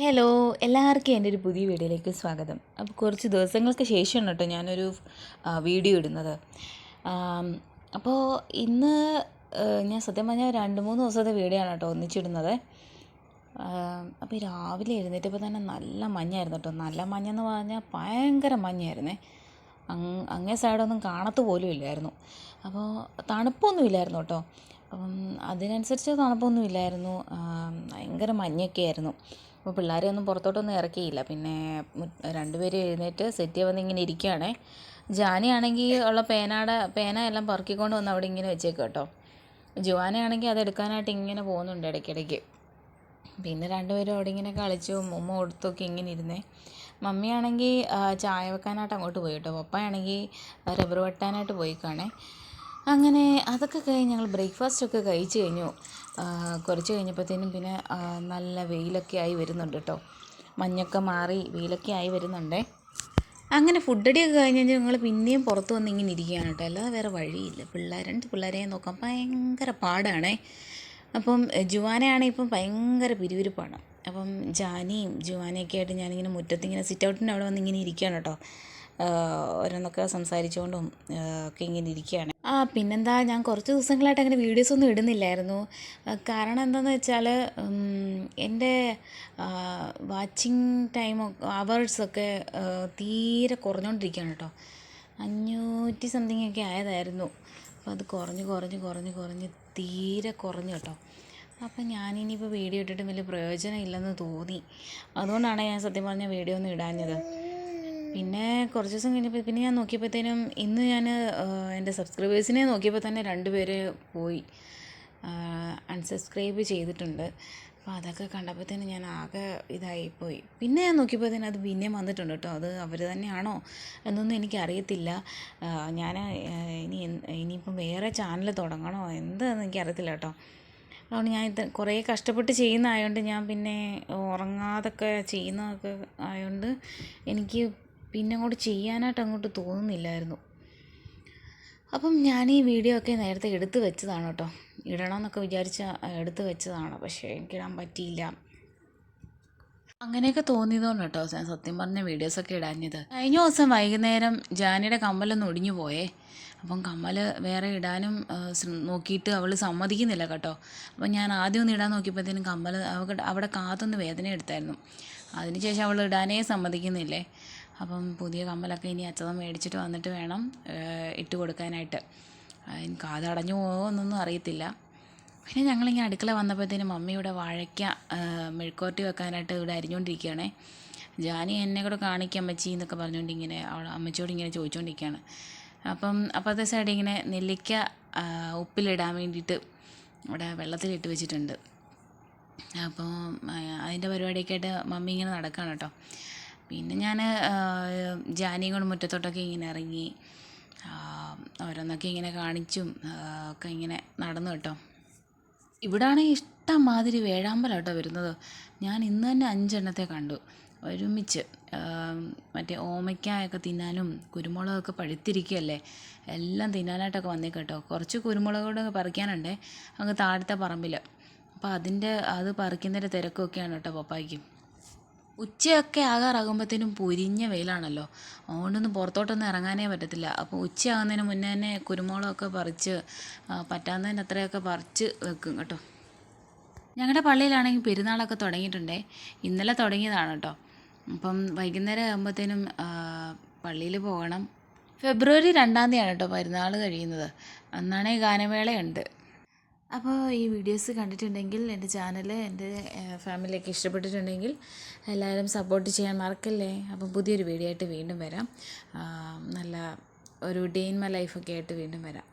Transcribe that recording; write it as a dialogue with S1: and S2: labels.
S1: Hello എല്ലാവർക്കും എന്റെ ഒരു പുതിയ വീഡിയോയിലേക്ക് സ്വാഗതം. അപ്പോൾ കുറച്ച് ദിവസങ്ങൾക്ക് ശേഷമാണ് കേട്ടോ ഞാനൊരു വീഡിയോ ഇടുന്നത്. അപ്പോൾ ഇന്ന് ഞാൻ സത്യം പറഞ്ഞാൽ രണ്ട് മൂന്ന് ദിവസത്തെ വീഡിയോ ആണ് കേട്ടോ ഒന്നിച്ചിടുന്നത്. അപ്പോൾ രാവിലെ എഴുന്നേറ്റപ്പോൾ തന്നെ നല്ല മഞ്ഞായിരുന്നു കേട്ടോ. നല്ല മഞ്ഞെന്ന് പറഞ്ഞാൽ ഭയങ്കര മഞ്ഞായിരുന്നേ. അങ് അങ്ങേ സൈഡൊന്നും കാണത്ത് പോലും ഇല്ലായിരുന്നു. അപ്പോൾ തണുപ്പൊന്നും ഇല്ലായിരുന്നു കേട്ടോ. അപ്പം അതിനനുസരിച്ച് തണുപ്പൊന്നും ഇല്ലായിരുന്നു. ഭയങ്കര മഞ്ഞൊക്കെ ആയിരുന്നു അപ്പോൾ പിള്ളേരെ ഒന്നും പുറത്തോട്ടൊന്നും ഇറക്കിയില്ല. പിന്നെ രണ്ടുപേരും എഴുന്നേറ്റ് സെറ്റ് വന്ന് ഇങ്ങനെ ഇരിക്കുകയാണേ ജാനിയാണെങ്കിൽ ഉള്ള പേനയുടെ പേന എല്ലാം പറക്കിക്കൊണ്ട് വന്ന് അവിടെ ഇങ്ങനെ വെച്ചേക്കും കേട്ടോ. ജുവാനയാണെങ്കിൽ അത് എടുക്കാനായിട്ട് ഇങ്ങനെ പോകുന്നുണ്ട് ഇടയ്ക്കിടയ്ക്ക്. പിന്നെ രണ്ടുപേരും അവിടെ ഇങ്ങനെ കളിച്ചു ഉമ്മ കൊടുത്തൊക്കെ ഇങ്ങനെ ഇരുന്നേ. മമ്മിയാണെങ്കിൽ ചായ വെക്കാനായിട്ട് അങ്ങോട്ട് പോയി കേട്ടോ. പപ്പയാണെങ്കിൽ റബ്ബർ വെട്ടാനായിട്ട് പോയി കാണേ അങ്ങനെ അതൊക്കെ കഴിഞ്ഞ് ഞങ്ങൾ ബ്രേക്ക്ഫാസ്റ്റൊക്കെ കഴിച്ച് കഴിഞ്ഞു. കുറച്ച് കഴിഞ്ഞപ്പോഴത്തേനും പിന്നെ നല്ല വെയിലൊക്കെ ആയി വരുന്നുണ്ട് കേട്ടോ. മഞ്ഞൊക്കെ മാറി വെയിലൊക്കെ ആയി വരുന്നുണ്ടേ. അങ്ങനെ ഫുഡടിയൊക്കെ കഴിഞ്ഞ് കഴിഞ്ഞാൽ ഞങ്ങൾ പിന്നെയും പുറത്ത് വന്ന് ഇങ്ങനെ ഇരിക്കുകയാണ് കേട്ടോ. അല്ലാതെ വേറെ വഴിയില്ല. പിള്ളേർ രണ്ട് പിള്ളേരെ നോക്കാൻ ഭയങ്കര പാടാണേ. അപ്പം ജുവാനയാണെങ്കിൽ ഇപ്പം ഭയങ്കര പിരിവിരിപ്പാണ്. അപ്പം ജാനിയും ജുവാനയൊക്കെ ആയിട്ട് ഞാനിങ്ങനെ മുറ്റത്തിങ്ങനെ സിറ്റ് ഔട്ടിന്റെ അവിടെ വന്ന് ഇങ്ങനെ ഇരിക്കുകയാണ് കേട്ടോ. ഓരോന്നൊക്കെ സംസാരിച്ചുകൊണ്ടും ഒക്കെ ഇങ്ങനെ ഇരിക്കുകയാണ്. ആ പിന്നെന്താ ഞാൻ കുറച്ച് ദിവസങ്ങളായിട്ട് അങ്ങനെ വീഡിയോസ് ഒന്നും ഇടുന്നില്ലായിരുന്നു. കാരണം എന്താണെന്ന് വെച്ചാൽ എന്റെ വാച്ചിങ് ടൈം അവേഴ്സൊക്കെ തീരെ കുറഞ്ഞുകൊണ്ടിരിക്കുകയാണ് കേട്ടോ. അഞ്ഞൂറ്റി സംതിങ് ഒക്കെ ആയതായിരുന്നു. അപ്പോൾ അത് കുറഞ്ഞ് കുറഞ്ഞ് കുറഞ്ഞ് കുറഞ്ഞ് തീരെ കുറഞ്ഞു കേട്ടോ. അപ്പം ഞാനിനിയിപ്പോൾ വീഡിയോ ഇട്ടിട്ട് വലിയ പ്രയോജനം ഇല്ലെന്ന് തോന്നി. അതുകൊണ്ടാണ് ഞാൻ സത്യം പറഞ്ഞാൽ വീഡിയോ ഒന്നും ഇടാഞ്ഞത്. പിന്നെ കുറച്ച് ദിവസം കഴിഞ്ഞപ്പോൾ പിന്നെ ഞാൻ നോക്കിയപ്പോഴത്തേനും ഇന്ന് ഞാൻ എന്റെ സബ്സ്ക്രൈബേഴ്സിനെ നോക്കിയപ്പോൾ തന്നെ രണ്ട് പേര് പോയി. അൺസബ്സ്ക്രൈബ് ചെയ്തിട്ടുണ്ട്. അപ്പോൾ അതൊക്കെ കണ്ടപ്പോഴത്തേനും ഞാൻ ആകെ ഇതായിപ്പോയി പിന്നെ ഞാൻ നോക്കിയപ്പോഴത്തേനും അത് പിന്നെയും വന്നിട്ടുണ്ട് കേട്ടോ. അത് അവർ തന്നെയാണോ എന്നൊന്നും എനിക്കറിയത്തില്ല ഞാൻ ഇനി ഇനിയിപ്പം വേറെ ചാനൽ തുടങ്ങണോ? എന്താണെന്ന് എനിക്കറിയത്തില്ല കേട്ടോ. അതുകൊണ്ട് ഞാൻ ഇത് കുറേ കഷ്ടപ്പെട്ട് ചെയ്യുന്നതായതുകൊണ്ട് ഞാൻ പിന്നെ ഉറങ്ങാതൊക്കെ ചെയ്യുന്നതൊക്കെ ആയതുകൊണ്ട് എനിക്ക് പിന്നെ അങ്ങോട്ട് ചെയ്യാനായിട്ട് അങ്ങോട്ട് തോന്നുന്നില്ലായിരുന്നു. അപ്പം ഞാൻ ഈ വീഡിയോ ഒക്കെ നേരത്തെ എടുത്ത് വെച്ചതാണ് കേട്ടോ. ഇടണമെന്നൊക്കെ വിചാരിച്ച എടുത്ത് വെച്ചതാണ്. പക്ഷേ എനിക്കിടാൻ പറ്റിയില്ല. അങ്ങനെയൊക്കെ തോന്നിയതുകൊണ്ട് കേട്ടോ ഞാൻ സത്യം പറഞ്ഞ വീഡിയോസൊക്കെ ഇടാഞ്ഞത്. കഴിഞ്ഞ ദിവസം വൈകുന്നേരം ജാനിയുടെ കമ്മലൊന്ന് ഒടിഞ്ഞു പോയേ. അപ്പം കമ്മൽ വേറെ ഇടാനും നോക്കിയിട്ട് അവൾ സമ്മതിക്കുന്നില്ല കേട്ടോ. അപ്പം ഞാൻ ആദ്യം ഒന്ന് ഇടാൻ നോക്കിയപ്പോഴത്തേനും കമ്മൽ അവ അവിടെ കാത്തൊന്ന് വേദന എടുത്തായിരുന്നു. അതിനുശേഷം അവൾ ഇടാനേ സമ്മതിക്കുന്നില്ലേ. അപ്പം പുതിയ കമ്മലൊക്കെ ഇനി അച്ഛൻ മേടിച്ചിട്ട് വന്നിട്ട് വേണം ഇട്ട് കൊടുക്കാനായിട്ട്. എനിക്ക് കാതടഞ്ഞു പോകുമോ എന്നൊന്നും അറിയത്തില്ല. പിന്നെ ഞങ്ങളിങ്ങനെ അടുക്കള വന്നപ്പോഴത്തേനും മമ്മി വാഴയ്ക്ക മെഴുക്കോട്ടി വെക്കാനായിട്ട് ഇവിടെ അരിഞ്ഞുകൊണ്ടിരിക്കുകയാണേ. ജാനി എന്നെ കൂടെ കാണിക്കാം അമ്മച്ചി എന്നൊക്കെ പറഞ്ഞുകൊണ്ട് ഇങ്ങനെ അവൾ അമ്മച്ചിയോട് ഇങ്ങനെ ചോദിച്ചുകൊണ്ടിരിക്കുകയാണ്. അപ്പം അപ്പോഴത്തെ സൈഡ് ഇങ്ങനെ നെല്ലിക്ക ഉപ്പിലിടാൻ വേണ്ടിയിട്ട് ഇവിടെ വെള്ളത്തിലിട്ട് വെച്ചിട്ടുണ്ട്. അപ്പോൾ അതിന്റെ പരിപാടിയൊക്കെ ആയിട്ട് മമ്മി ഇങ്ങനെ നടക്കുകയാണ് കേട്ടോ. പിന്നെ ഞാൻ ജാനിയും മുറ്റത്തോട്ടൊക്കെ ഇങ്ങനെ ഇറങ്ങി ഓരോന്നൊക്കെ ഇങ്ങനെ കാണിച്ചും ഒക്കെ ഇങ്ങനെ നടന്നു കേട്ടോ. ഇവിടാണെങ്കിൽ ഇഷ്ടംമാതിരി വേഴാമ്പലം കേട്ടോ വരുന്നത്. ഞാൻ ഇന്ന് തന്നെ അഞ്ചെണ്ണത്തെ കണ്ടു. ഒരുമിച്ച് മറ്റേ ഓമയ്ക്കായൊക്കെ തിന്നാനും കുരുമുളകൊക്കെ പഴുത്തിരിക്കുകയല്ലേ എല്ലാം തിന്നാനായിട്ടൊക്കെ വന്നേ കേട്ടോ. കുറച്ച് കുരുമുളക് കൂടെ പറിക്കാനുണ്ടേ അങ്ങ് താഴത്തെ പറമ്പിൽ അപ്പോൾ അതിന്റെ അത് പറിക്കുന്നതിന്റെ തിരക്കൊക്കെയാണ് കേട്ടോ പപ്പായ്ക്കും. ഉച്ചയൊക്കെ ആകാറാകുമ്പോഴത്തേനും പൊരിഞ്ഞ വെയിലാണല്ലോ. അതുകൊണ്ടൊന്നും പുറത്തോട്ടൊന്നും ഇറങ്ങാനേ പറ്റത്തില്ല. അപ്പോൾ ഉച്ചയാകുന്നതിന് മുന്നേ തന്നെ കുരുമുളകൊക്കെ പറിച്ച് പറ്റാവുന്നതിന് അത്രയൊക്കെ പറിച്ച് വെക്കും കേട്ടോ. ഞങ്ങളുടെ പള്ളിയിലാണെങ്കിൽ പെരുന്നാളൊക്കെ തുടങ്ങിയിട്ടുണ്ടേ. ഇന്നലെ തുടങ്ങിയതാണ് കേട്ടോ. അപ്പം വൈകുന്നേരം ആകുമ്പോഴത്തേനും പള്ളിയിൽ പോകണം. ഫെബ്രുവരി രണ്ടാം തീയതിയാണ് കേട്ടോ പെരുന്നാൾ കഴിയുന്നത്. അന്നാണെങ്കിൽ ഗാനമേളയുണ്ട്. അപ്പോൾ ഈ വീഡിയോസ് കണ്ടിട്ടുണ്ടെങ്കിൽ എന്റെ ചാനൽ എന്റെ ഫാമിലിയൊക്കെ ഇഷ്ടപ്പെട്ടിട്ടുണ്ടെങ്കിൽ എല്ലാവരും സപ്പോർട്ട് ചെയ്യാൻ മറക്കല്ലേ? അപ്പം പുതിയൊരു വീഡിയോ ആയിട്ട് വീണ്ടും വരാം. നല്ല ഒരു ഡേ ഇൻ മൈ ലൈഫൊക്കെ ആയിട്ട് വീണ്ടും വരാം.